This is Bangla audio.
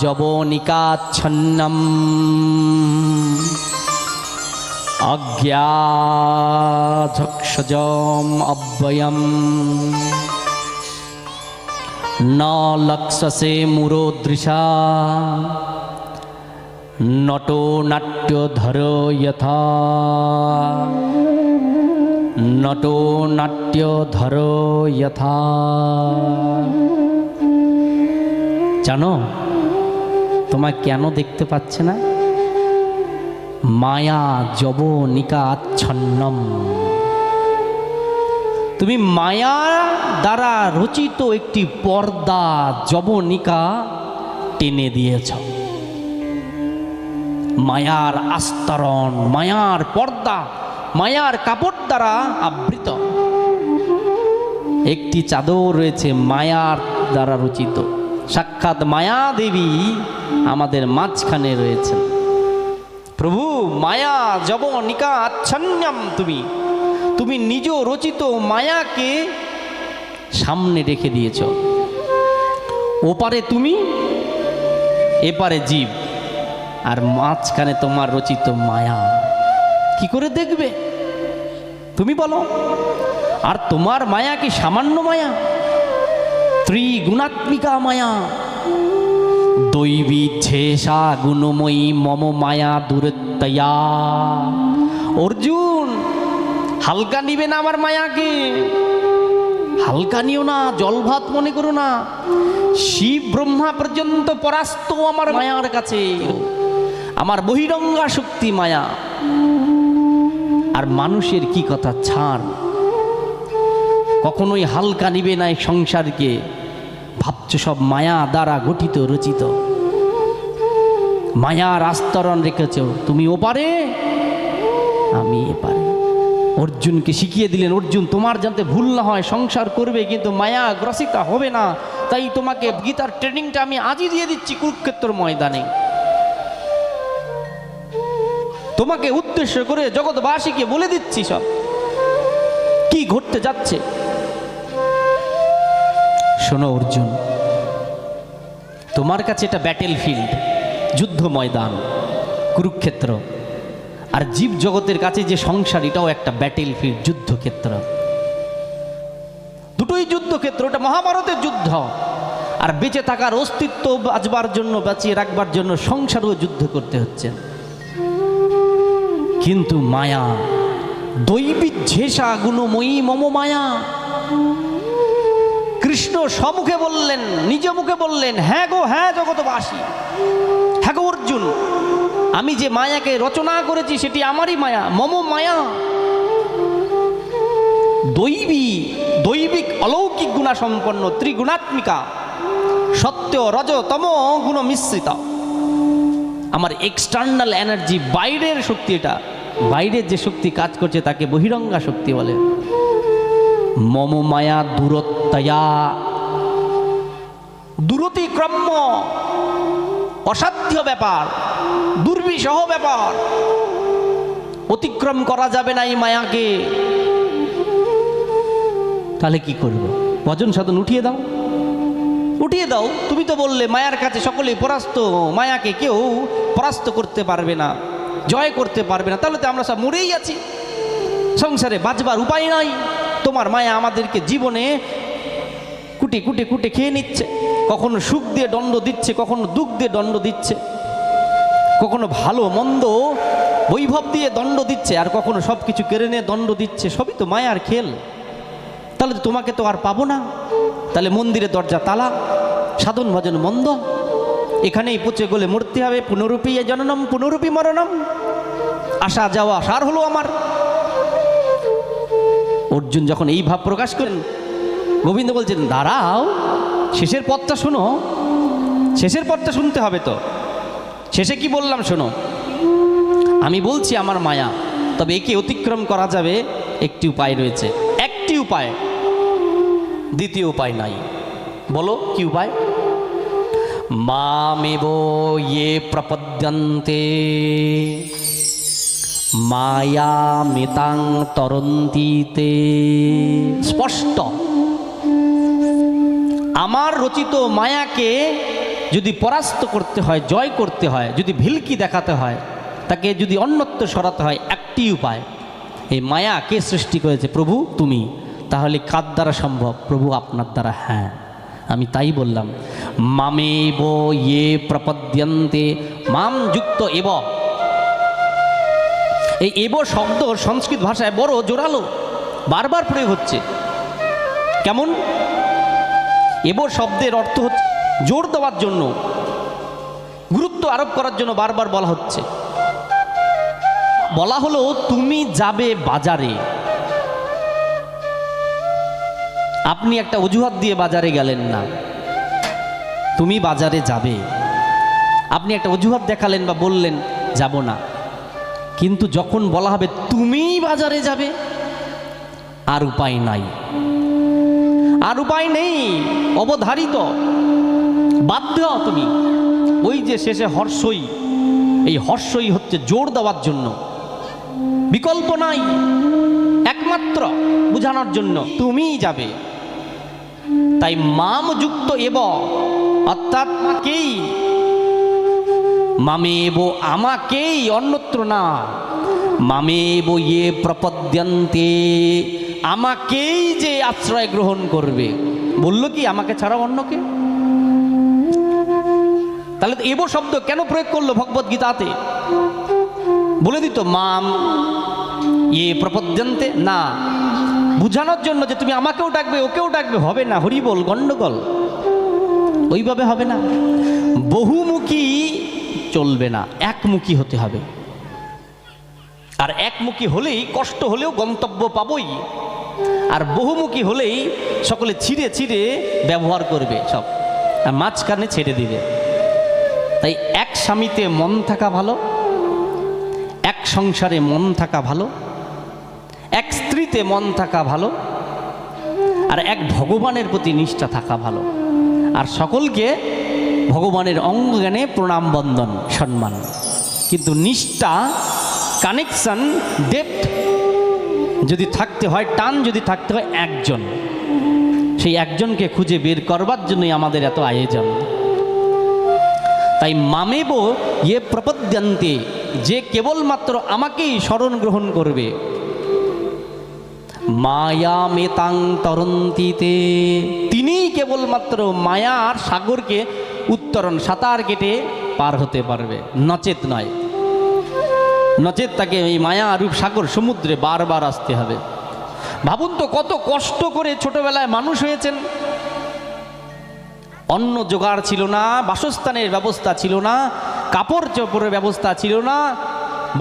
যবনিকাচ্ছন্নম অজ্ঞাঝক্ষজম অব্যয়ম। ন লক্ষসে মুরোদৃশা। নটো নাট্যধর যথা। নটো নাট্যধর যথা। জানো? তোমায় কেন দেখতে পাচ্ছে না? মায়া যবনিকা আচ্ছন্নম। তুমি মায়া দ্বারা রচিত একটি পর্দা যবনিকা টেনে দিয়েছ। মায়ার আস্তরণ, মায়ার পর্দা, মায়ার কাপড় দ্বারা আবৃত। একটি চাদর রয়েছে মায়ার দ্বারা রচিত। সাক্ষাৎ মায়া দেবী আমাদের মাঝখানে রয়েছেন। প্রভু, মায়া যবনিকা আচ্ছন্নম তুমি। তুমি নিজ রচিত মায়াকে সামনে রেখে দিয়েছ। ওপারে তুমি, এপারে জীব। আর মাঝখানে তোমার রচিত মায়া। কি করে দেখবে? তুমি বলো। আর তোমার মায়া কি সামান্য মায়া? ত্রিগুণাত্মিকা মায়া। দৈবী ঝেষা গুণময়ী মম মায়া দূরতয়া অর্জুন, হালকা নিবে না আমার মায়াকে। হালকা নিও না জল ভাত মনে করো না। শিব ব্রহ্মা পর্যন্ত পরাস্ত আমার মায়ার কাছে। আমার বহিরঙ্গা শক্তি মায়া। আর মানুষের কি কথা, ছাড়। কখনোই হালকা নিবে না সংসারকে। ভাবছ সব মায়া দ্বারা গঠিত, রচিত। মায়ার আস্তরণ রেখেছ, তুমি ওপারে, আমি এপারে। অর্জুনকে শিখিয়ে দিলেন, অর্জুন, তোমার যাতে ভুল না হয়, সংসার করবে, কিন্তু মায়া গ্রসিতা হবে না। তাই তোমাকে গীতার ট্রেনিংটা আমি আজই দিয়ে দিচ্ছি কুরুক্ষেত্র ময়দানে। তোমাকে উদ্দেশ্য করে জগৎবাসীকে বলে দিচ্ছি সব। কি ঘটতে যাচ্ছে? শোনো অর্জুন, তোমার কাছে এটা ব্যাটেল ফিল্ড যুদ্ধ ময়দান, কুরুক্ষেত্র, আর জীব জগতের কাছে যে সংসার, এটাও একটা ব্যাটেল ফিল্ড যুদ্ধক্ষেত্র। দুটোই যুদ্ধক্ষেত্র, ওটা মহাভারতের যুদ্ধ। আর বেঁচে থাকার অস্তিত্ব বাঁচবার জন্য, বাঁচিয়ে রাখবার জন্য সংসারও যুদ্ধ করতে হচ্ছে। কিন্তু মায়া, দৈবিক ঝেষা গুণময়ী মম মায়া কৃষ্ণ সমুখে বললেন, নিজ মুখে বললেন হ্যাঁ গো হ্যাঁ জগতবাসী হ্যাঁ গো অর্জুন, আমি যে মায়াকে রচনা করেছি সেটি আমারই মায়া, মম মায়া। দৈবী, দৈবিক অলৌকিক গুণা সম্পন্ন ত্রিগুণাত্মিকা, সত্য রজ তম গুণ মিশ্রিত। আমার এক্সটার্নাল এনার্জি বাইরের শক্তি এটা। বাইরের যে শক্তি কাজ করছে তাকে বহিরঙ্গা শক্তি বলে। মম মায়া দূরত্বয়া দূরতিক্রম্য, অসাধ্য ব্যাপার, দুর্বিষহ ব্যাপার। অতিক্রম করা যাবে না এই মায়াকে। তাহলে কি করব? ভজন সাধন উঠিয়ে দাও। উঠিয়ে দাও। তুমি তো বললে, মায়ার কাছে সকলেই পরাস্ত, মায়াকে কেউ পরাস্ত করতে পারবে না, জয় করতে পারবে না। তাহলে তো আমরা সব মরেই আছি। সংসারে বাঁচবার উপায় নাই। তোমার মায়া আমাদেরকে জীবনে কুটে কুটে কুটে খেয়ে নিচ্ছে। কখনো সুখ দিয়ে দণ্ড দিচ্ছে, কখনো দুঃখ দিয়ে দণ্ড দিচ্ছে। কখনো ভালো, মন্দ, বৈভব দিয়ে দণ্ড দিচ্ছে, আর কখনো সব কিছু কেড়ে নিয়ে দণ্ড দিচ্ছে, সবই তো মায়ার খেল। তাহলে তোমাকে তো আর পাবো না। তাহলে মন্দিরে দরজা তালা, সাধন ভজন মন্দ। এখানেই পচে গলে মরতে হবে, পুনরূপী জননম, পুনরূপী মরণম। আসা যাওয়া সার হলো আমার। অর্জুন যখন এই ভাব প্রকাশ করেন গোবিন্দ বলছেন দাঁড়াও, শেষের পথটা শোনো, শেষের পথটা শুনতে হবে তো। শেষে কি বললাম শোনো, আমি বলছি আমার মায়া, তবে একে অতিক্রম করা যাবে, একটি উপায় রয়েছে। একটি উপায়, দ্বিতীয় উপায় নাই। বলো, কি উপায়? মামেব ইয়ে প্রপদ্যন্তে মায়া মেতাং তরন্তিতে। স্পষ্ট। আমার রচিত মায়াকে যদি পরাস্ত করতে হয়, জয় করতে হয়, যদি ভিলকি দেখাতে হয়, তাকে যদি অন্যত্র সরাতে হয়, একটি উপায়। এই মায়া কে সৃষ্টি করেছে? প্রভু, তুমি। তাহলে কার দ্বারা সম্ভব? প্রভু আপনার দ্বারা হ্যাঁ। আমি তাই বললাম, মামেব ইয়ে প্রপদ্যন্তে, মাম যুক্ত এব। এই এব শব্দ সংস্কৃত ভাষায় বড় জোরালো, বারবার প্রয়োগ হচ্ছে। কেমন? এব শব্দের অর্থ হচ্ছে জোর দেওয়ার জন্য, গুরুত্ব আরোপ করার জন্য বারবার বলা হচ্ছে। বলা হলো, তুমি যাবে বাজারে। আপনি একটা অজুহাত দিয়ে বাজারে গেলেন না। তুমি বাজারে যাবে। আপনি একটা অজুহাত দেখালেন বা বললেন, যাব না। কিন্তু যখন বলা হবে, তুমি বাজারে যাবে, আর উপায় নাই। আর উপায় নেই, অবধারিত। বাধ্য তুমি। ওই যে শেষে হর্ষই, এই হর্ষই হচ্ছে জোর দেওয়ার জন্য। বিকল্প নাই, একমাত্র বুঝানোর জন্য তুমিই যাবে। তাই মাম যুক্ত এব অর্থাৎ মাকেই মামেব আমাকেই, অন্যত্র না। মামে মামেব ইয়ে প্রপদ্যন্তে। আমাকেই যে আশ্রয় গ্রহণ করবে, বলল কি, আমাকে ছাড়া অন্যকে তাহলে এব শব্দ কেন প্রয়োগ করল ভগবদ গীতাতে? বলে দিত, মাম ইয়ে প্রপদ্যন্তে, না, বুঝানোর জন্য যে তুমি আমাকেও ডাকবে, ওকেও ডাকবে, হবে না, হরিবল, গণ্ডগোল। ওইভাবে হবে না। বহুমুখী চলবে না, একমুখী হতে হবে। আর একমুখী হলেই কষ্ট হলেও গন্তব্য পাবই। আর বহুমুখী হলেই সকলে ছিঁড়ে ছিঁড়ে ব্যবহার করবে সব। আর মাঝখানে ছেড়ে দিবে। তাই এক স্বামীতে মন থাকা ভালো, এক সংসারে মন থাকা ভালো, এক স্ত্রীতে মন থাকা ভালো, আর এক ভগবানের প্রতি নিষ্ঠা থাকা ভালো। আর সকলকে ভগবানের অঙ্গজ্ঞানে প্রণাম, বন্দন, সম্মান। কিন্তু নিষ্ঠা কানেকশন, ডেপথ যদি থাকতে হয়, টান যদি থাকতে হয়, একজন। সেই একজনকে খুঁজে বের করবার জন্যই আমাদের এত আয়োজন। তাই মামেব ইয়ে প্রপদ্যন্তে, যে কেবলমাত্র আমাকেই স্মরণ গ্রহণ করবে। মায়া মেতাং তরন্তিতে, তিনিই কেবলমাত্র মায়ার সাগরকে উত্তরণ, সাঁতার কেটে পার হতে পারবে। নচেত নয়। নচেত তাকে এই মায়া রূপ সাগর সমুদ্রে বারবার আসতে হবে। ভাবুন তো কত কষ্ট করে ছোটবেলায় মানুষ হয়েছেন। অন্ন জোগাড় ছিল না, বাসস্থানের ব্যবস্থা ছিল না কাপড় চোপড়ের ব্যবস্থা ছিল না